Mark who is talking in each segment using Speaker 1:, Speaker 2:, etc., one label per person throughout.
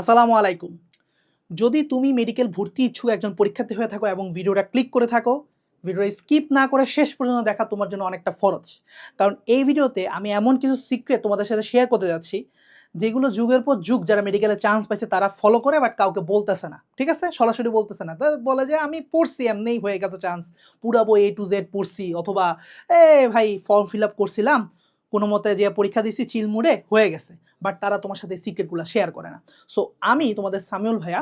Speaker 1: আসসালামু আলাইকুম। যদি তুমি মেডিকেল ভর্তি ইচ্ছুক একজন পরীক্ষার্থী হয়ে থাকো এবং ভিডিওটা ক্লিক করে থাকো, ভিডিওটা স্কিপ না করে শেষ পর্যন্ত দেখা তোমার জন্য অনেকটা ফরজ। কারণ এই ভিডিওতে আমি এমন কিছু সিক্রেট তোমাদের সাথে শেয়ার করতে যাচ্ছি, যেগুলো যুগের পর যুগ যারা মেডিকেলে চান্স পাইছে তারা ফলো করে বাট কাউকে বলতেছে না। ঠিক আছে? সরাসরি বলতেছে না। তারা বলে যে আমি পড়ছি, এমনিই হয়ে গেছে চান্স পুরাবো এ টু জেড পড়ছি, অথবা, এ ভাই ফর্ম ফিল আপ করছিলাম। কোনো মতে যে পরীক্ষা দিছি চিলমুড়ে হয়ে গেছে বাট তারা তোমার সাথে সিক্রেটগুলো শেয়ার করে না। সো আমি তোমাদের সামিউল ভাইয়া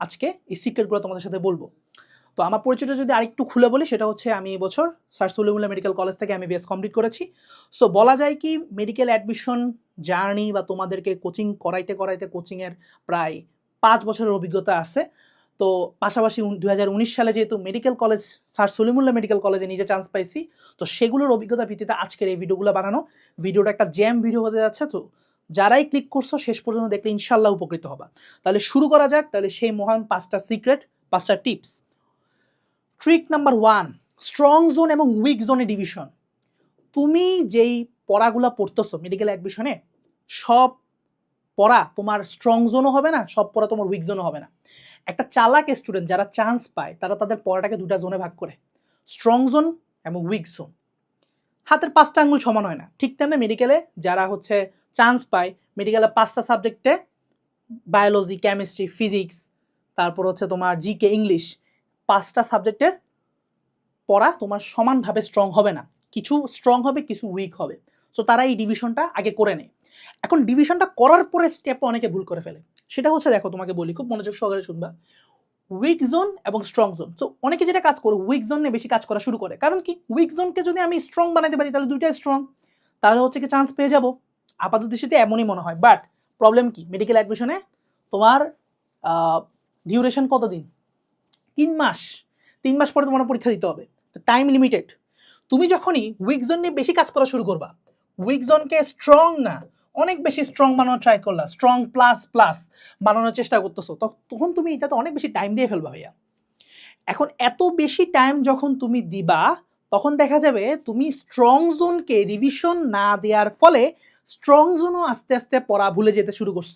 Speaker 1: আজকে এই সিক্রেটগুলো তোমাদের সাথে বলব। তো আমার পরিচয়টা যদি আরেকটু খুলে বলি, সেটা হচ্ছে আমি এবছর বছর স্যার সলিমুল্লাহ মেডিকেল কলেজ থেকে আমি বিএস কমপ্লিট করেছি। সো বলা যায় কি মেডিকেল অ্যাডমিশন জার্নি বা তোমাদেরকে কোচিং করাইতে করাইতে কোচিংয়ের প্রায় পাঁচ বছরের অভিজ্ঞতা আছে। তো পাশাপাশি দু হাজার উনিশ সালে যেহেতু medical college sir Salimullah medical কলেজে নিজে চান্স পাইছি, তো সেগুলোর অভিজ্ঞতা ভিত্তিতে আজকের এই ভিডিওগুলো বানানো। ভিডিওটা একটা জ্যাম ভিডিও হতে যাচ্ছে, তো যারাই ক্লিক করছ শেষ পর্যন্ত দেখলে ইনশাল্লাহ উপকৃত হবা। তাহলে শুরু করা যাক, তাহলে সেই মহান পাঁচটা সিক্রেট পাঁচটা tips trick number one strong zone এবং উইক জোনে ডিভিশন তুমি যেই পড়াগুলো পড়তেছো মেডিকেল অ্যাডমিশনে সব পড়া তোমার স্ট্রং জোনও হবে না, সব পড়া তোমার উইক জোনও হবে না। একটা চালাক স্টুডেন্ট যারা চান্স পায়, তারা তাদের পড়াটাকে দুটা জোনে ভাগ করে। স্ট্রং জোন এবং উইক জোন হাতের পাঁচটা আঙ্গুল সমান হয় না। ঠিক তেমনি মেডিকেলে যারা হচ্ছে চান্স পায় মেডিকেলে পাঁচটা সাবজেক্টে বায়োলজি কেমিস্ট্রি ফিজিক্স তারপর হচ্ছে তোমার জিকে ইংলিশ পাঁচটা সাবজেক্টের পড়া তোমার সমানভাবে স্ট্রং হবে না। কিছু স্ট্রং হবে, কিছু উইক হবে। সো তারা এই ডিভিশনটা আগে করে নেয়। এখন ডিভিশনটা করার পরে স্টেপ অনেকে ভুল করে ফেলে। সেটা হচ্ছে দেখো তোমাকে বলি, খুব মনোযোগ সহকারে শুনবা। উইক জোন এবং স্ট্রং জোন তো অনেকে যেটা কাজ করে উইক জোনে বেশি কাজ করা শুরু করে। কারণ কি? উইক জোনকে যদি আমি স্ট্রং বানাতে পারি, তাহলে দুইটাই স্ট্রং তাহলে হচ্ছে কি চান্স পেয়ে যাব। আপাতত দৃষ্টিতে এমনই মনে হয়। বাট প্রবলেম কি? মেডিকেল অ্যাডমিশনে তোমার ডিউরেশন কতদিন? তিন মাস। তিন মাস পরে তোমার পরীক্ষা দিতে হবে। তো টাইম লিমিটেড তুমি যখনই উইক জোন নিয়ে বেশি কাজ করা শুরু করবা উইক জোনকে স্ট্রং না অনেক বেশি স্ট্রং বানানোর ট্রাই করলা স্ট্রং প্লাস প্লাস বানানোর চেষ্টা করতেছো তখন তুমি এটাতে অনেক বেশি টাইম দিয়ে ফেলবা ভাইয়া। এখন এত বেশি টাইম যখন তুমি দিবা, তখন দেখা যাবে তুমি স্ট্রং জোনকে রিভিশন না দেওয়ার ফলে স্ট্রং জোনও আস্তে আস্তে পড়া ভুলে যেতে শুরু করছ।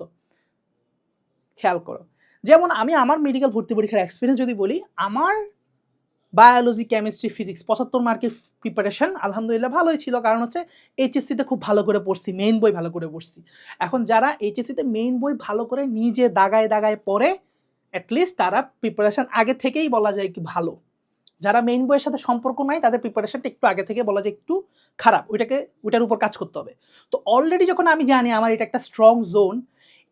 Speaker 1: খেয়াল করো। যেমন আমি আমার মেডিকেল ভর্তি পরীক্ষার এক্সপিরিয়েন্স যদি বলি, আমার বায়োলজি কেমিস্ট্রি ফিজিক্স পঁচাত্তর মার্কের প্রিপারেশন আলহামদুলিল্লাহ ভালোই ছিল। কারণ হচ্ছে এইচএসসিতে খুব ভালো করে পড়ছি মেইন বই ভালো করে পড়ছি। এখন যারা এইচএসসিতে মেইন বই ভালো করে নিজে দাগায় দাগায় পড়ে অ্যাটলিস্ট তারা প্রিপারেশন আগে থেকেই বলা যায় কি ভালো। যারা মেইন বইয়ের সাথে সম্পর্ক নাই, তাদের প্রিপারেশনটা একটু আগে থেকে বলা যায় একটু খারাপ। ওইটাকে, ওইটার উপর কাজ করতে হবে। তো অলরেডি যখন আমি জানি আমার এটা একটা স্ট্রং জোন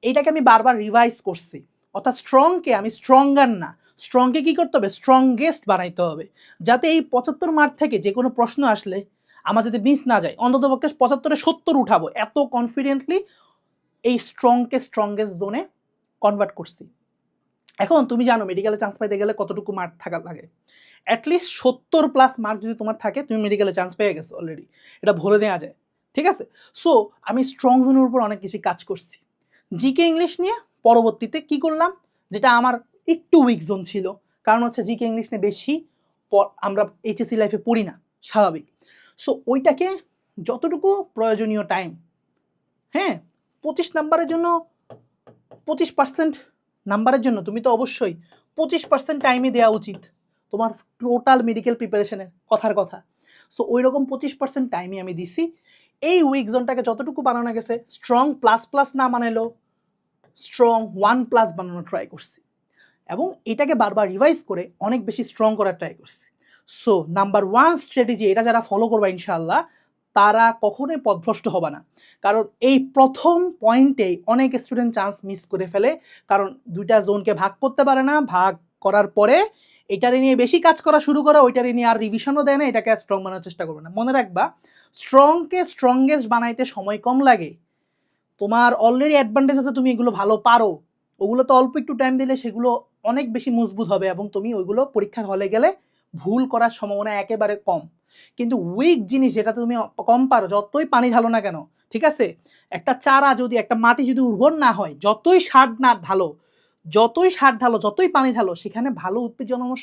Speaker 1: এইটাকে আমি বারবার রিভাইজ করছি। অর্থাৎ স্ট্রংকে আমি স্ট্রঙ্গার না। স্ট্রংকে কী করতে হবে? স্ট্রংগেস্ট বানাইতে হবে। যাতে এই পঁচাত্তর মার্ক থেকে যে কোনো প্রশ্ন আসলে আমার যাতে মিস না যায়, অন্তত পক্ষে পঁচাত্তরে সত্তর উঠাবো। এত কনফিডেন্টলি এই স্ট্রংকে স্ট্রংগেস্ট জোনে কনভার্ট করছি। এখন তুমি জানো মেডিকেলে চান্স পাইতে গেলে কতটুকু মার্ক থাকা লাগে? অ্যাটলিস্ট সত্তর প্লাস মার্ক যদি তোমার থাকে, তুমি মেডিকেলে চান্স পেয়ে গেছো অলরেডি এটা ভরে দেওয়া যায়। ঠিক আছে? সো আমি স্ট্রং জোনের উপর অনেক কিছু কাজ করছি। জিকে ইংলিশ নিয়ে পরবর্তীতে কি করলাম? যেটা আমার একটু উইক জোন ছিল। কারণ হচ্ছে জিকে ইংলিশ নিয়ে বেশি আমরা এইচএসসি লাইফে পড়ি না, স্বাভাবিক। সো ওইটাকে যতটুকু প্রয়োজনীয় টাইম হ্যাঁ পঁচিশ নাম্বারের জন্য, পঁচিশ পার্সেন্ট নাম্বারের জন্য তুমি তো অবশ্যই পঁচিশ পার্সেন্ট টাইমই দেওয়া উচিত তোমার টোটাল মেডিকেল প্রিপারেশনের কথার কথা। সো ওই রকম পঁচিশ পার্সেন্ট টাইমই আমি দিছি। এই উইক জোনটাকে যতটুকু বানানো গেছে স্ট্রং প্লাস প্লাস না বানাইলেও স্ট্রং ওয়ান প্লাস বানানো ট্রাই করছি। এবং এটাকে বারবার রিভাইজ করে অনেক বেশি স্ট্রং করার ট্রাই করছি। সো নাম্বার ওয়ান স্ট্র্যাটেজি এটা যারা ফলো করবা ইনশাল্লাহ তারা কখনোই পথভ্রষ্ট হবে না। কারণ এই প্রথম পয়েন্টেই অনেক স্টুডেন্ট চান্স মিস করে ফেলে। কারণ দুইটা জোনকে ভাগ করতে পারে না, ভাগ করার পরে এটারে নিয়ে বেশি কাজ করা শুরু করে, ওইটারে নিয়ে আর রিভিশনও দেয় না, এটাকে স্ট্রং বানানোর চেষ্টা করবে না। মনে রাখবা স্ট্রংকে স্ট্রংগেস্ট বানাইতে সময় কম লাগে। তোমার অলরেডি অ্যাডভান্টেজ আছে, তুমি এগুলো ভালো পারো। ওগুলো তো অল্প একটু টাইম দিলে সেগুলো অনেক বেশি মজবুত হবে এবং তুমি ওইগুলো পরীক্ষার হলে গেলে ভুল করার সম্ভাবনা একেবারে কম। কিন্তু উইক জিনিস যেটা তুমি কম পারো, যতই পানি ঢালো না কেন, ঠিক আছে? একটা চারা যদি, একটা মাটি যদি উর্বর না হয়, যতই সার না ঢালো, যতই সার ঢালো, যতই পানি ঢালো, সেখানে ভালো উদ্ভিদ জন্মানো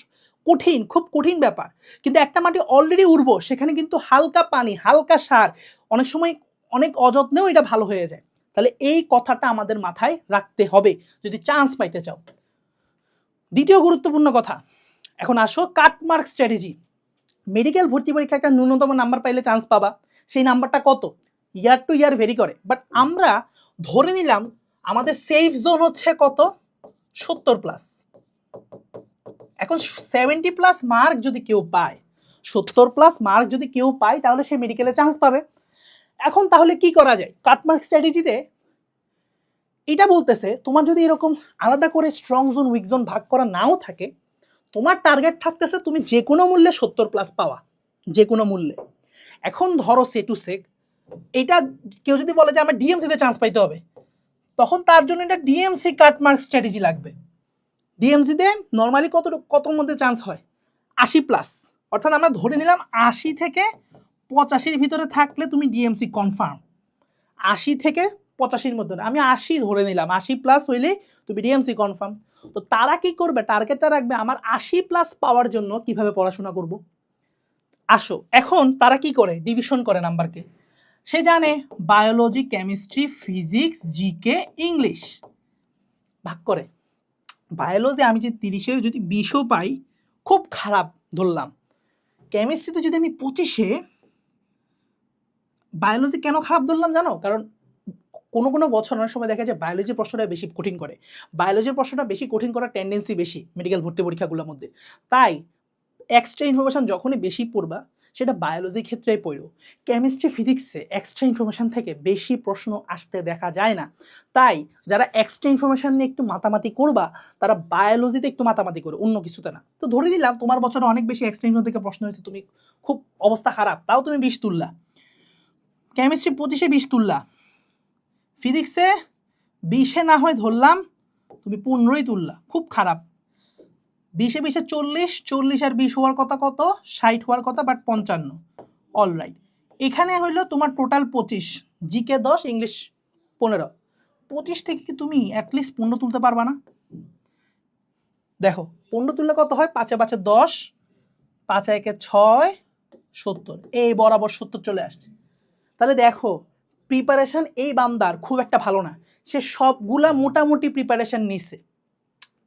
Speaker 1: কঠিন, খুব কঠিন ব্যাপার। কিন্তু একটা মাটি অলরেডি উর্বর, সেখানে কিন্তু হালকা পানি, হালকা সার, অনেক সময় অনেক অযত্নেও এটা ভালো হয়ে যায়। তাহলে এই কথাটা আমাদের মাথায় রাখতে হবে। যদি চান্স পাইতে চাও। দ্বিতীয় গুরুত্বপূর্ণ কথা, এখন আসো কাটমার্ক স্ট্র্যাটেজি। মেডিকেল ভর্তি পরীক্ষা একটা ন্যূনতম নাম্বার পাইলে চান্স পাবা, সেই নাম্বারটা কত? ইয়ার টু ইয়ার ভেরি করে বাট আমরা ধরে নিলাম আমাদের সেফ জোন হচ্ছে কত? সত্তর প্লাস এখন সেভেন্টি প্লাস মার্ক যদি কেউ পায়, সত্তর প্লাস মার্ক যদি কেউ পায়, তাহলে সে মেডিকেলে চান্স পাবে। এখন তাহলে কি করা যায়? কাটমার্ক স্ট্র্যাটেজিতে এটা বলতেছে, তোমার যদি এরকম আলাদা করে স্ট্রং জোন উইক জোন ভাগ করা নাও থাকে, তোমার টার্গেট থাকতেছে তুমি যে কোনো মূল্যে সত্তর প্লাস পাওয়া যে কোনো মূল্যে। এখন ধরো সে টু সেক এটা কেউ যদি বলে যে, আমার ডিএমসিতে চান্স পাইতে হবে, তখন তার জন্য এটা ডিএমসি কাটমার্ক স্ট্র্যাটেজি লাগবে। ডিএমসিতে নর্মালি কত, কতর মধ্যে চান্স হয়? আশি প্লাস অর্থাৎ আমরা ধরে নিলাম আশি থেকে পঁচাশির ভিতরে থাকলে তুমি ডিএমসি কনফার্ম আশি থেকে পঁচাশির মধ্যে। আমি আশি ধরে নিলাম, আশি প্লাস হইলে তুমি ডিএমসি কনফার্ম তো তারা কি করবে? টার্গেটটা রাখবে আমার আশি প্লাস পাওয়ার জন্য কীভাবে পড়াশোনা করব? আসো, এখন তারা কি করে? ডিভিশন করে নাম্বারকে সে জানে biology chemistry physics GK English ভাগ করে। বায়োলজি আমি যে তিরিশে যদি বিশও পাই, খুব খারাপ ধরলাম। কেমিস্ট্রিতে যদি আমি পঁচিশে বায়োলজি কেন খারাপ ধরলাম জানো? কারণ কোনো কোনো বছর অনেক সময় দেখা যায় বায়োলজির প্রশ্নটা বেশি কঠিন করে। বায়োলজির প্রশ্নটা বেশি কঠিন করার টেন্ডেন্সি বেশি মেডিকেল ভর্তি পরীক্ষাগুলোর মধ্যে। তাই এক্সট্রা ইনফরমেশন যখনই বেশি পড়বা, সেটা বায়োলজির ক্ষেত্রেই পড়ো। কেমিস্ট্রি ফিজিক্সে এক্সট্রা ইনফরমেশন থেকে বেশি প্রশ্ন আসতে দেখা যায় না। তাই যারা এক্সট্রা ইনফরমেশন নিয়ে একটু মাতামাতি করবা, তারা বায়োলজিতে একটু মাতামাতি করে, অন্য কিছুতে না। তো ধরে দিলাম তোমার বছরে অনেক বেশি এক্সট্রা ইনফরমেশন থেকে প্রশ্ন হয়েছে, তুমি খুব অবস্থা খারাপ, তাও তুমি বিষ তুললা। কেমিস্ট্রি পঁচিশে বিষ তুললা। ফিজিক্সে বিশে না হয় ধরলাম, তুমি পনেরোই তুললা, খুব খারাপ। বিশে বিশে চল্লিশ চল্লিশ আর বিশ হওয়ার কথা কত? ষাট হওয়ার কথা বাট পঞ্চান্ন। অল রাইট এখানে হইল তোমার টোটাল পঁচিশ, জিকে দশ, ইংলিশ পনেরো। পঁচিশ থেকে কি তুমি অ্যাটলিস্ট পনেরো তুলতে পারবা না? দেখো, পনেরো তুললে কত হয়? পাঁচে পাঁচে দশ, পাঁচে একে ছয়, সত্তর। এই বরাবর সত্তর চলে আসছে। তাহলে দেখো প্রিপারেশন এই বান্দার খুব একটা ভালো না। সে সবগুলা মোটামুটি প্রিপারেশন নিছে।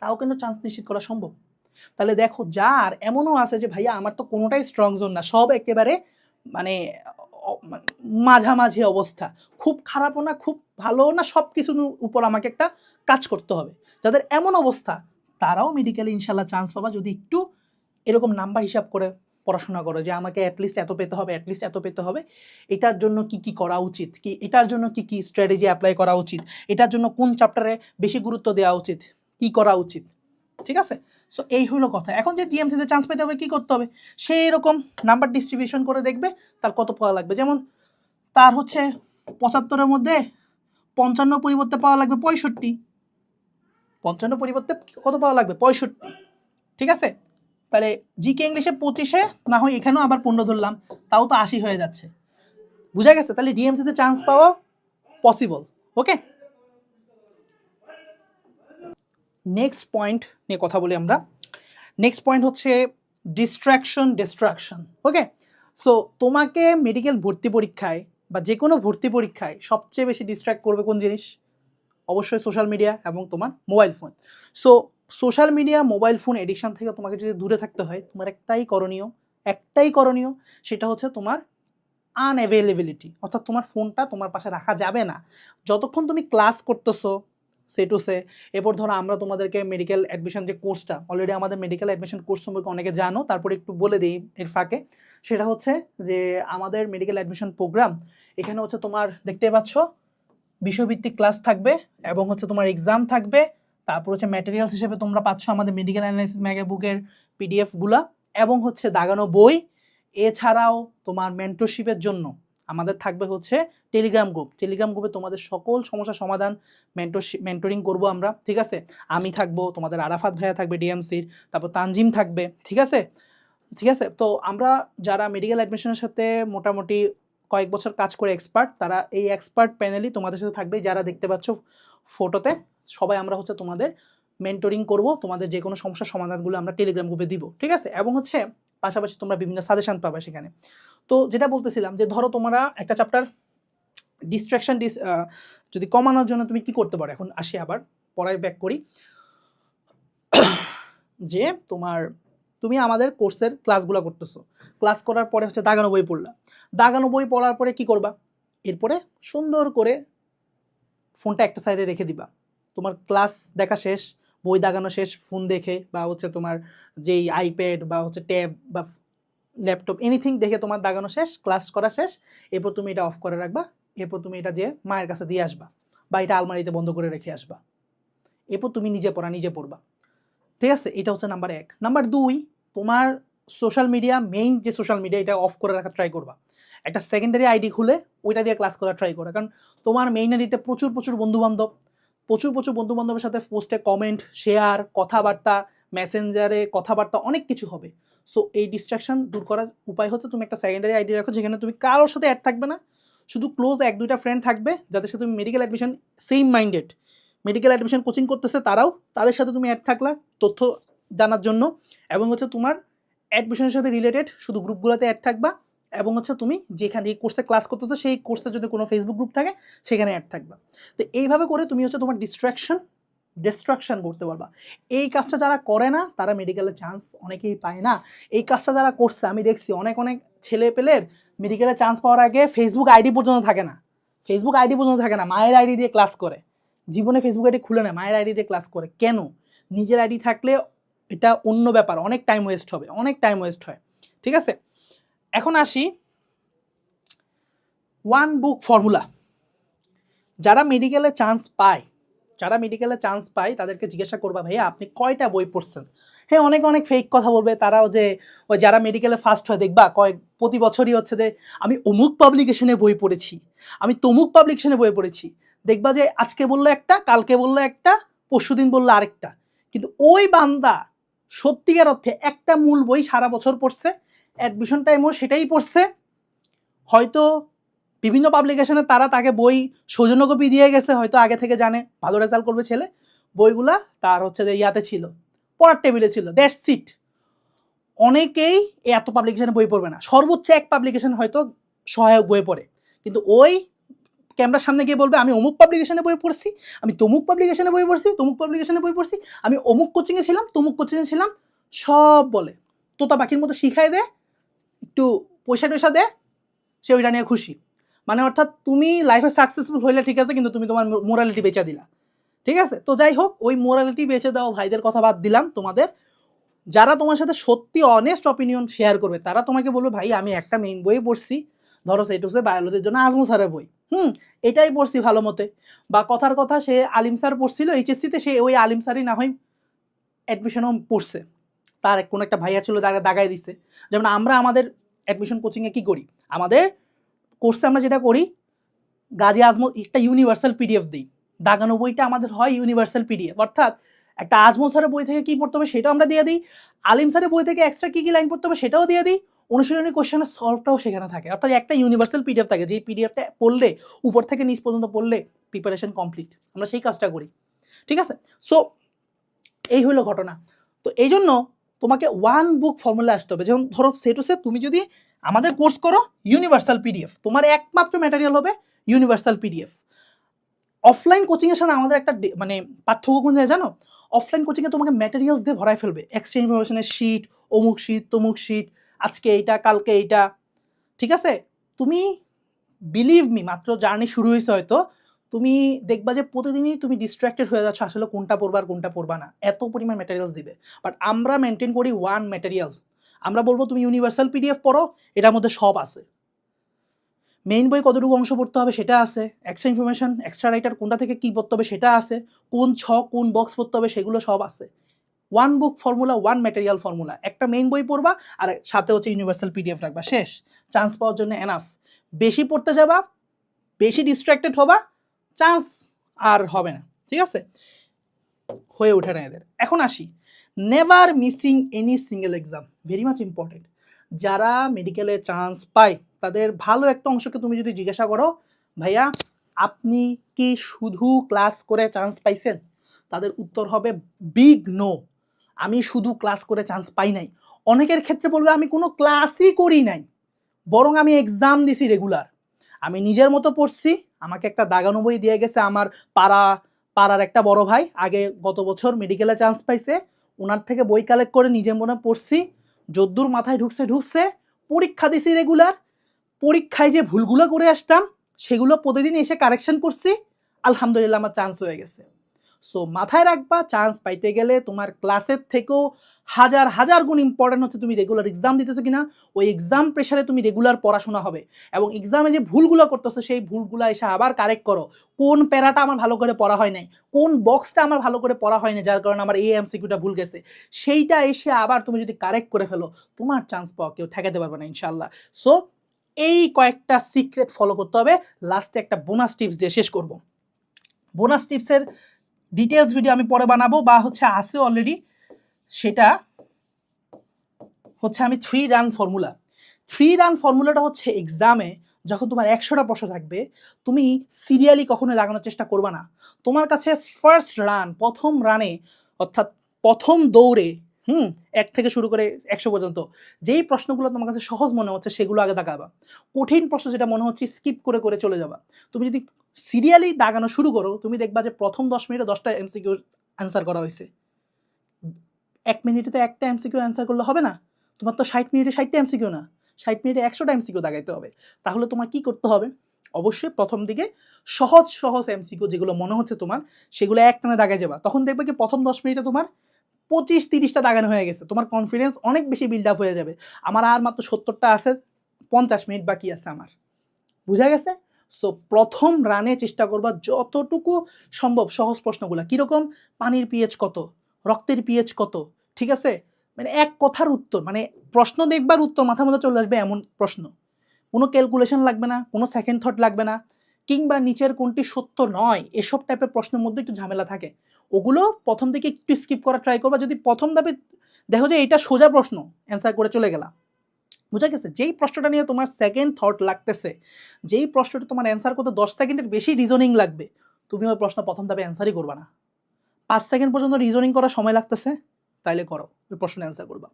Speaker 1: তাও কিন্তু চান্স নিশ্চিত করা সম্ভব। তাহলে দেখো, যার এমনও আছে যে, ভাইয়া, আমার তো কোনোটাই স্ট্রং জোন না। সব একেবারে মানে মাঝামাঝি অবস্থা। খুব খারাপও না, খুব ভালো না সব কিছুর উপর আমাকে একটা কাজ করতে হবে। যাদের এমন অবস্থা, তারাও মেডিকেলে ইনশাল্লাহ চান্স পাবা। যদি একটু এরকম নাম্বার হিসাব করে পড়াশোনা করো যে আমাকে অ্যাটলিস্ট এত পেতে হবে অ্যাটলিস্ট এত পেতে হবে। এটার জন্য কি কি করা উচিত? কি এটার জন্য কি কি স্ট্র্যাটেজি অ্যাপ্লাই করা উচিত? এটার জন্য কোন চ্যাপ্টারে বেশি গুরুত্ব দেওয়া উচিত? কি করা উচিত? ঠিক আছে? সো এই হলো কথা। এখন যে ডিএমসিতে চান্স পেতে হবে, কি করতে হবে? সেই রকম নাম্বার ডিস্ট্রিবিউশন করে দেখবে, তার কত পাওয়া লাগবে। যেমন তার হচ্ছে পঁচাত্তরের মধ্যে পঞ্চান্ন পরিবর্তে পাওয়া লাগবে পঁয়ষট্টি। পঞ্চান্ন পরিবর্তে কত পাওয়া লাগবে? পঁয়ষট্টি। ঠিক আছে? তাহলে জিকে ইংলিশে পঁচিশে, না হয় এখানেও আবার পনেরো ধরলাম, তাও তো আশি হয়ে যাচ্ছে। বুঝা গেছে? তাহলে ডিএমসিতে চান্স পাওয়া পসিবল ওকে নেক্সট পয়েন্ট নিয়ে কথা বলি আমরা। নেক্সট পয়েন্ট হচ্ছে ডিস্ট্রাকশন ডিস্ট্রাকশন ওকে সো তোমাকে মেডিকেল ভর্তি পরীক্ষায় বা যে কোনো ভর্তি পরীক্ষায় সবচেয়ে বেশি ডিস্ট্র্যাক্ট করবে কোন জিনিস? অবশ্যই সোশ্যাল মিডিয়া এবং তোমার mobile phone so social media, mobile phone addiction থেকে তোমাকে যদি দূরে থাকতে হয়, তোমার একটাই করণীয় একটাই করণীয় সেটা হচ্ছে তোমার আনঅ্যাভেলেবিলিটি অর্থাৎ তোমার ফোনটা তোমার পাশে রাখা যাবে না। যতক্ষণ তুমি ক্লাস করতেছো সে টু সে এরপর ধরো আমরা তোমাদেরকে মেডিকেল অ্যাডমিশন যে কোর্সটা অলরেডি আমাদের মেডিকেল অ্যাডমিশন কোর্স সম্পর্কে অনেকে জানো, তারপরে একটু বলে দিই এর ফাঁকে, সেটা হচ্ছে যে আমাদের মেডিকেল অ্যাডমিশন প্রোগ্রাম এখানে হচ্ছে তোমার দেখতে পাচ্ছ, বিষয়ভিত্তিক ক্লাস থাকবে এবং হচ্ছে তোমার এক্সাম থাকবে তারপর হচ্ছে ম্যাটেরিয়ালস হিসেবে তোমরা পাচ্ছ আমাদের মেডিকেল অ্যানালাইসিস ম্যাগা বুকের পিডিএফগুলা এবং হচ্ছে দাগানো বই। এছাড়াও তোমার মেন্টরশিপের জন্য আমাদের থাকবে হচ্ছে টেলিগ্রাম গ্রুপ টেলিগ্রাম গ্রুপে তোমাদের সকল সমস্যার সমাধান মেন্টরশিপ মেন্টরিং করব আমরা, ঠিক আছে? আমি থাকব, তোমাদের আরাফাত ভাইয়া থাকবে ডিএমসির তারপর তানজিম থাকবে, ঠিক আছে? ঠিক আছে? তো আমরা যারা মেডিকেল অ্যাডমিশনের সাথে মোটামুটি কয়েক বছর কাজ করে এক্সপার্ট তারা এই এক্সপার্ট প্যানেলই তোমাদের সাথে থাকবে যারা দেখতে পাচ্ছ ফটোতে সবাই আমরা হচ্ছে তোমাদের মেন্টরিং করব, তোমাদের যে কোনো সমস্যার সমাধানগুলো আমরা টেলিগ্রাম গ্রুপে দিব, ঠিক আছে? এবং হচ্ছে পাশাপাশি তোমরা বিভিন্ন সাজেশন পাবে সেখানে। তো যেটা বলতেছিলাম যে ধরো তোমরা একটা চ্যাপ্টার ডিস্ট্রাকশন ডিস যদি কমানোর জন্য তুমি কি করতে পারো? এখন আসি আবার পড়ায় ব্যাক করি। যে তোমার, তুমি আমাদের কোর্সের ক্লাসগুলো করতেছো। ক্লাস করার পরে হচ্ছে দাগানো বই পড়লা। দাগানো বই পড়ার পরে কি করবা? এরপরে সুন্দর করে ফোনটা একটা সাইডে রেখে দিবা। তোমার ক্লাস দেখা শেষ, বই দাগানো শেষ ফোন দেখে বা হচ্ছে তোমার যেই আইপ্যাড বা হচ্ছে ট্যাব বা ল্যাপটপ এনিথিং দেখে তোমার দাগানো শেষ ক্লাস করা শেষ, এরপর তুমি এটা অফ করে রাখবা, এরপর তুমি এটা দিয়ে মায়ের কাছে দিয়ে আসবা বা এটা আলমারিতে বন্ধ করে রেখে আসবা। এরপর তুমি নিজে পড়া, নিজে পড়বা। ঠিক আছে? এটা হচ্ছে নাম্বার এক। নাম্বার দুই, তোমার সোশ্যাল মিডিয়া মেইন যে সোশ্যাল মিডিয়া এটা অফ করে রাখার ট্রাই করবা। একটা সেকেন্ডারি আইডি খুলে ওইটা দিয়ে ক্লাস করা ট্রাই করা। কারণ তোমার মেইন আইডিতে প্রচুর প্রচুর বন্ধুবান্ধব। প্রচুর প্রচুর বন্ধু বান্ধবের সাথে পোস্টে কমেন্ট শেয়ার কথাবার্তা মেসেঞ্জারে কথাবার্তা অনেক কিছু হবে। সো এই ডিস্ট্রাকশন দূর করার উপায় হচ্ছে তুমি একটা সেকেন্ডারি আইডি রাখো যেখানে তুমি কারোর সাথে অ্যাড থাকবে না। শুধু ক্লোজ এক, দুইটা ফ্রেন্ড থাকবে যাদের সাথে তুমি medical admission same minded medical admission coaching করতেছে তারাও, তাদের সাথে তুমি অ্যাড থাকলা তথ্য জানার জন্য। এবং হচ্ছে তোমার অ্যাডমিশনের সাথে রিলেটেড শুধু গ্রুপগুলোতে অ্যাড থাকবা। এবং হচ্ছে তুমি যেখানে এই কোর্সে ক্লাস করতেছো, সেই কোর্সে যদি কোনো ফেসবুক গ্রুপ থাকে, সেখানে অ্যাড থাকবা। তো এইভাবে করে তুমি হচ্ছে তোমার ডিস্ট্রাকশন ডিস্ট্রাকশন করতে পারবা। এই কাজটা যারা করে না, তারা মেডিকেলের চান্স অনেকেই পায় না। এই কাজটা যারা করছে, আমি দেখছি অনেক অনেক ছেলে পেলের মেডিকেলের চান্স পাওয়ার আগে ফেসবুক আইডি পর্যন্ত থাকে না। ফেসবুক আইডি পর্যন্ত থাকে না, মায়ের আইডি দিয়ে ক্লাস করে। জীবনে ফেসবুক আইডি খুলে নেয় মায়ের আইডি দিয়ে ক্লাস করে। কেন? নিজের আইডি থাকলে এটা অন্য ব্যাপার, অনেক টাইম ওয়েস্ট হবে, অনেক টাইম ওয়েস্ট হয়। ঠিক আছে? এখন আসি ওয়ান বুক ফর্মুলা যারা মেডিকেলে চান্স পায়, যারা মেডিকেলে চান্স পায়, তাদেরকে জিজ্ঞাসা করবা, ভাইয়া, আপনি কয়টা বই পড়ছেন? হ্যাঁ অনেক অনেক ফেক কথা বলবে। তারাও যে, ওই যারা মেডিকেলে ফার্স্ট হয়, দেখবা, কয়েক, প্রতি বছরই হচ্ছে যে, আমি অমুক পাবলিকেশনে বই পড়েছি, আমি তমুক পাবলিকেশনে বই পড়েছি। দেখবা যে, আজকে বলল একটা, কালকে বলল একটা পরশুদিন বলল আরেকটা। কিন্তু ওই বান্দা সত্যিকার অর্থে একটা মূল বই সারা বছর পড়ছে অ্যাডমিশন টাইমও সেটাই পড়ছে। হয়তো বিভিন্ন পাবলিকেশনে তারা তাকে বই সৌজন্য কপি দিয়ে গেছে, হয়তো আগে থেকে জানে, ভালো রেজাল্ট করবে ছেলে। বইগুলা তার হচ্ছে যে ইয়াতে ছিল, পড়ার টেবিলে ছিল দ্যাট সিট অনেকেই এত পাবলিকেশনে বই পড়বে না। সর্বোচ্চ এক পাবলিকেশন হয়তো সহায়ক বই পড়ে। কিন্তু ওই ক্যামেরার সামনে গিয়ে বলবে, আমি অমুক পাবলিকেশনে বই পড়ছি, আমি তমুক পাবলিকেশনে বই পড়ছি, তমুক পাবলিকেশনে বই পড়ছি, আমি অমুক কোচিংয়ে ছিলাম, তমুক কোচিংয়ে ছিলাম। সব বলে। তোতা পাখির মতো শিখাই দে একটু পয়সা টয়সা দে, সে ওইটা নিয়ে খুশি। মানে অর্থাৎ তুমি লাইফে সাকসেসফুল হইলে ঠিক আছে, কিন্তু তুমি তোমার মোরালিটি বেচা দিলা। ঠিক আছে? তো যাই হোক, ওই মোরালিটি বেচে দাও ভাইদের কথা বাদ দিলাম তোমাদের। যারা তোমার সাথে সত্যি অনেস্ট অপিনিয়ন শেয়ার করবে, তারা তোমাকে বলবে, ভাই, আমি একটা মেইন বই পড়ছি। ধরো সেটা হচ্ছে বায়োলজির জন্য আজমু স্যারের বই। হুম, এটাই পড়ছি ভালো মতে। বা কথার কথা সে আলিম স্যার পড়ছিল এইচএসসিতে সে ওই আলিম স্যারই না হয় অ্যাডমিশনও পড়ছে। তার কোনো একটা ভাইয়া ছিল দাগা দাগাই দিছে। যেমন আমরা আমাদের অ্যাডমিশন কোচিংয়ে কি করি? আমাদের কোর্সে আমরা যেটা করি, গাজী আজমল একটা ইউনিভার্সাল পিডিএফ দিই। দাগানো বইটা আমাদের হয় ইউনিভার্সাল পিডিএফ অর্থাৎ একটা আজমল স্যারের বই থেকে কী পড়তে হবে সেটাও আমরা দিয়ে দিই। আলিম স্যারের বই থেকে এক্সট্রা কী কী লাইন পড়তে হবে সেটাও দিয়ে দিই। অনুশীলনী কোশ্চেনের সলভটাও সেখানে থাকে। অর্থাৎ একটা ইউনিভার্সাল পিডিএফ থাকে। যেই পিডিএফটা পড়লে, উপর থেকে নিচ পর্যন্ত পড়লে প্রিপারেশন কমপ্লিট আমরা সেই কাজটা করি। ঠিক আছে? সো এই হলো ঘটনা। তো এই জন্য তোমাকে ওয়ান বুক ফর্মুলা আসতে হবে। যেমন ধরো সেটুসে তুমি যদি আমাদের কোর্স করো ইউনিভার্সাল পিডিএফ তোমার একমাত্র ম্যাটেরিয়াল হবে ইউনিভার্সাল পিডিএফ অফলাইন কোচিংয়ের সাথে আমাদের একটা মানে পার্থক্য কোন জায়গায় জানো? অফলাইন কোচিংয়ে তোমাকে ম্যাটেরিয়ালস দিয়ে ভরাই ফেলবে। এক্সচেঞ্জ ইনফরমেশনের শিট অমুক শিট তমুক শিট আজকে এইটা, কালকে এইটা। ঠিক আছে? তুমি বিলিভ মি মাত্র জার্নি শুরু হয়েছে হয়তো। তুমি দেখবা যে প্রতিদিনই তুমি ডিস্ট্র্যাক্টেড হয়ে যাচ্ছ আসলে কোনটা পড়বা আর কোনটা পড়বা না। এত পরিমাণ ম্যাটেরিয়ালস দিবে। বাট আমরা মেনটেন করি ওয়ান ম্যাটেরিয়ালস আমরা বলব তুমি ইউনিভার্সাল পিডিএফ পড়ো, এটার মধ্যে সব আছে। মেইন বই কতটুকু অংশ পড়তে হবে সেটা আছে। এক্সট্রা ইনফরমেশন এক্সট্রা রাইটার কোনটা থেকে কী পড়তে হবে সেটা আছে। কোন ছ, কোন বক্স পড়তে হবে সেগুলো সব আছে। One book formula one material formula একটা মেইন বই পড়বা আর সাথে হচ্ছে ইউনিভার্সাল পিডিএফ রাখবা। শেষ। চান্স পাওয়ার জন্য এনাফ বেশি পড়তে যাবা, বেশি ডিস্ট্র্যাক্টেড হবা চান্স আর হবে না, ঠিক আছে? হয়ে ওঠে না এদের। এখন আসি। Never missing any single exam very much important যারা মেডিকেলে চান্স পায়, তাদের ভালো একটা অংশকে তুমি যদি জিজ্ঞাসা করো, ভাইয়া, আপনি কি শুধু ক্লাস করে চান্স পাইছেন? তাদের উত্তর হবে বিগ নো আমি শুধু ক্লাস করে চান্স পাই নাই। অনেকের ক্ষেত্রে বলবে, আমি কোনো ক্লাসই করি নাই, বরং আমি এক্সাম দিছি রেগুলার আমি নিজের মতো পড়ছি। আমাকে একটা দাগানো বই দিয়ে গেছে আমার পাড়া, পাড়ার একটা বড় ভাই। আগে গত বছর মেডিকেলে চান্স পাইছে। ওনার থেকে বই কালেক্ট করে নিজের মনে পড়ছি। যদ্দুর মাথায় ঢুকছে ঢুকছে। পরীক্ষা দিছি রেগুলার পরীক্ষায় যে ভুলগুলো করে আসতাম, সেগুলো প্রতিদিন এসে কারেকশন করছি। আলহামদুলিল্লাহ আমার চান্স হয়ে গেছে। সো মাথায় রাখবা চান্স পাইতে গেলে তোমার ক্লাসের থেকেও হাজার হাজার গুণ ইম্পর্টেন্ট হচ্ছে তুমি রেগুলার এক্সাম দিতেছো কিনা। ওই এক্সাম প্রেশারে তুমি রেগুলার পড়াশোনা হবে। এবং এক্সামে যে ভুলগুলো করতেছো, সেই ভুলগুলো এসে আবার কারেক্ট করো। কোন প্যারাটা আমার ভালো করে পড়া হয় নাই? কোন বক্সটা আমার ভালো করে পড়া হয়নি যার কারণে আমার এই এমসিকিউটা ভুল গেছে? সেইটা এসে আবার তুমি যদি কারেক্ট করে ফেলো, তোমার চান্স পাওয়া কেউ ঠেকাতে পারবে না ইনশাল্লাহ সো এই কয়েকটা সিক্রেট ফলো করতে হবে। লাস্টে একটা বোনাস টিপস দিয়ে শেষ করব। বোনাস টিপসের ডিটেলস ভিডিও আমি পরে বানাবো বা হচ্ছে আছে অলরেডি সেটা হচ্ছে আমি three run formula three run ফর্মুলাটা হচ্ছে এক্সামে যখন তোমার একশোটা প্রশ্ন থাকবে, তুমি সিরিয়ালি কখনো লাগানোর চেষ্টা করবে না। তোমার কাছে ফার্স্ট রান প্রথম রানে অর্থাৎ প্রথম দৌড়ে হুম, এক থেকে শুরু করে একশো পর্যন্ত। যেই প্রশ্নগুলো তোমার কাছে সহজ মনে হচ্ছে সেগুলো আগে দাগাবা কঠিন প্রশ্ন যেটা মনে হচ্ছে স্কিপ করে করে চলে যাবা। তুমি যদি সিরিয়ালি দাগানো শুরু করো, তুমি দেখবা যে প্রথম দশ মিনিটে দশটা এমসিকিউ অ্যান্সার করা হয়েছে। এক মিনিটে তো একটা এমসিকিউ অ্যান্সার করলে হবে না। তোমার তো ষাট মিনিটে ষাটটা এমসিকিউ না। ষাট মিনিটে একশোটা এমসিকিউ দাগাইতে হবে। তাহলে তোমার কি করতে হবে? অবশ্যই প্রথম দিকে সহজ সহজ এমসিকিউ যেগুলো মনে হচ্ছে তোমার, সেগুলো একটানে দাগায় যাবা। তখন দেখবে কি প্রথম দশ মিনিটে তোমার পঁচিশ, তিরিশটা দাগানো হয়ে গেছে। তোমার কনফিডেন্স অনেক বেশি বিল্ড আপ হয়ে যাবে। আমার আর মাত্র সত্তরটা আছে, পঞ্চাশ মিনিট বাকি আছে আমার। বুঝা গেছে? সো প্রথম রানে চেষ্টা করবা যতটুকু সম্ভব, সহজ প্রশ্নগুলো। কীরকম? পানির পিএইচ কত? রক্তের পিএইচ কত? ঠিক আছে? মানে এক কথার উত্তর মানে প্রশ্ন দেখবার উত্তর মাথার মধ্যে চলে আসবে এমন প্রশ্ন। কোনো ক্যালকুলেশন লাগবে না, কোনো সেকেন্ড থট লাগবে না, কিংবা নিচের কোনটি সত্য নয়, এসব টাইপের প্রশ্নের মধ্যে একটু ঝামেলা থাকে। ওগুলো প্রথম থেকে একটু স্কিপ করা ট্রাই করবা। যদি প্রথম ধাপে দেখো যে এটা সোজা প্রশ্ন অ্যান্সার করে চলে গেলাম। বুঝা গেছে? যেই প্রশ্নটা নিয়ে তোমার সেকেন্ড থট লাগতেছে, যেই প্রশ্নটা তোমার অ্যান্সার করতে দশ সেকেন্ডের বেশি রিজনিং লাগবে, তুমি ওই প্রশ্ন প্রথম ধাপে অ্যান্সারই করবা না। পাঁচ সেকেন্ড পর্যন্ত রিজনিং করার সময় লাগতেছে, তাইলে করো, ওই প্রশ্নের অ্যান্সার করবা।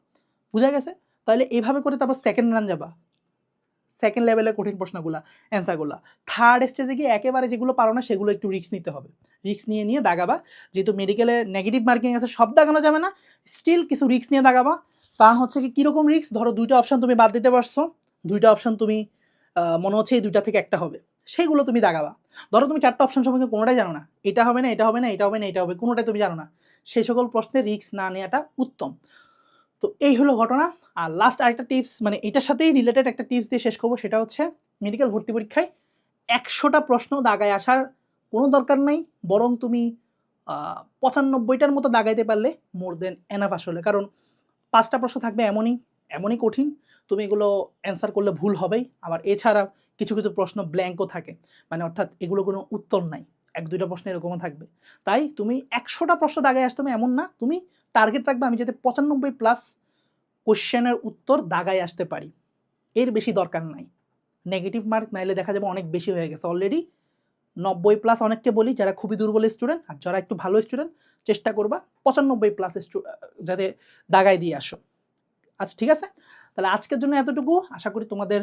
Speaker 1: বুঝা গেছে? তাহলে এইভাবে করে তারপর সেকেন্ড রান যাবা। সেকেন্ড লেভেলের কঠিন প্রশ্নগুলো অ্যান্সারগুলো থার্ড স্টেজে গিয়ে একেবারে যেগুলো পারো না, সেগুলো একটু রিস্ক নিতে হবে। রিস্ক নিয়ে নিয়ে দাগাবা। যেহেতু মেডিকেলে নেগেটিভ মার্কিং আছে, সব দাগানো যাবে না। স্টিল কিছু রিস্ক নিয়ে দাগাবা। তা হচ্ছে কি, কীরকম রিস্ক ধরো দুইটা অপশান তুমি বাদ দিতে পারছ। দুইটা অপশান তুমি মনে হচ্ছে এই দুইটা থেকে একটা হবে। সেগুলো তুমি দাগাবা। ধরো তুমি চারটা অপশন সম্পর্কে কোনোটাই জানো না। এটা হবে না, এটা হবে না, এটা হবে না, এটা হবে, কোনোটাই তুমি জানো না। সেই সকল প্রশ্নে রিস্ক না নেওয়াটা উত্তম। তো এই হলো ঘটনা। আর লাস্ট আরেকটা টিপস মানে এটার সাথেই রিলেটেড একটা টিপস দিয়ে শেষ করব, সেটা হচ্ছে মেডিকেল ভর্তি পরীক্ষায় একশোটা প্রশ্ন দাগায় আসার কোনো দরকার নাই, বরং তুমি পঁচানব্বইটার মতো দাগাইতে পারলে মোর দেন এনাফ আসলে। কারণ পাঁচটা প্রশ্ন থাকবে এমনই এমনই কঠিন, তুমি এগুলো অ্যান্সার করলে ভুল হবেই। আবার এছাড়া কিছু কিছু প্রশ্ন ব্ল্যাঙ্কও থাকে মানে অর্থাৎ এগুলো কোনো উত্তর নাই, এক, দুইটা প্রশ্ন এরকমও থাকবে। তাই তুমি একশোটা প্রশ্ন দাগায় আসতে এমন না, তুমি টার্গেট রাখবে, আমি যাতে পঁচানব্বই প্লাস কোশ্চেনের উত্তর দাগায় আসতে পারি। এর বেশি দরকার নাই। নেগেটিভ মার্ক নাইলে দেখা যাবে অনেক বেশি হয়ে গেছে অলরেডি নব্বই প্লাস অনেককে বলি যারা খুবই দুর্বল স্টুডেন্ট আর যারা একটু ভালো স্টুডেন্ট চেষ্টা করবা পঁচানব্বই প্লাস যাতে দাগায় দিয়ে আসো। আচ্ছা ঠিক আছে? তাহলে আজকের জন্য এতটুকু। আশা করি তোমাদের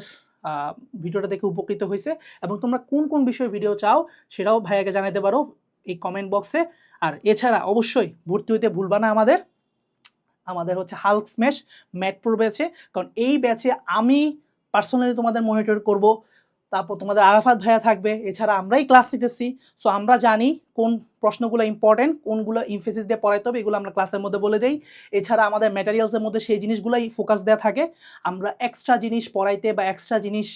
Speaker 1: ভিডিওটা দেখে উপকৃত হয়েছে। এবং তোমরা কোন কোন বিষয়ে ভিডিও চাও, সেটাও ভাইয়াকে জানাতে পারো এই কমেন্ট বক্সে আর এছাড়া অবশ্যই ভর্তি হইতে ভুলবা না আমাদের। আমাদের হচ্ছে হাল্ক স্ম্যাশ ম্যাট প্রো ব্যাচে কারণ এই ব্যাচে আমি পার্সোনালি তোমাদের মনিটর করব। তারপর তোমাদের আরাফাত ভাইয়া থাকবে। এছাড়া আমরাই ক্লাস নিতেছি। সো আমরা জানি কোন প্রশ্নগুলো ইম্পর্টেন্ট কোনগুলো ইমফেসিস দিয়ে পড়াইতে হবে, এগুলো আমরা ক্লাসের মধ্যে বলে দেই। এছাড়া আমাদের ম্যাটেরিয়ালসের মধ্যে সেই জিনিসগুলোই ফোকাস দেওয়া থাকে। আমরা এক্সট্রা জিনিস পড়াইতে বা এক্সট্রা জিনিস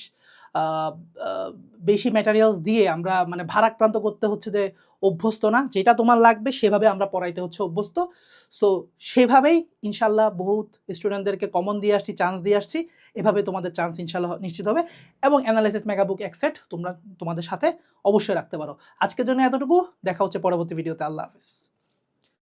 Speaker 1: বেশি ম্যাটেরিয়ালস দিয়ে আমরা মানে ভারাক্রান্ত করতে হচ্ছে যে অভ্যস্ত না, যেটা তোমার লাগবে সেভাবে আমরা পড়াইতে হচ্ছে অভ্যস্ত। সো সেভাবেই ইনশাল্লাহ বহুত স্টুডেন্টদেরকে কমন দিয়ে আসছি চান্স দিয়ে আসছি। এভাবে তোমাদের চান্স ইনশাল্লাহ নিশ্চিত হবে। এবং অ্যানালাইসিস মেগাবুক অ্যাকসেট তোমরা তোমাদের সাথে অবশ্যই রাখতে পারো। আজকের জন্য এতটুকু। দেখা হচ্ছে পরবর্তী ভিডিওতে আল্লাহ হাফিজ।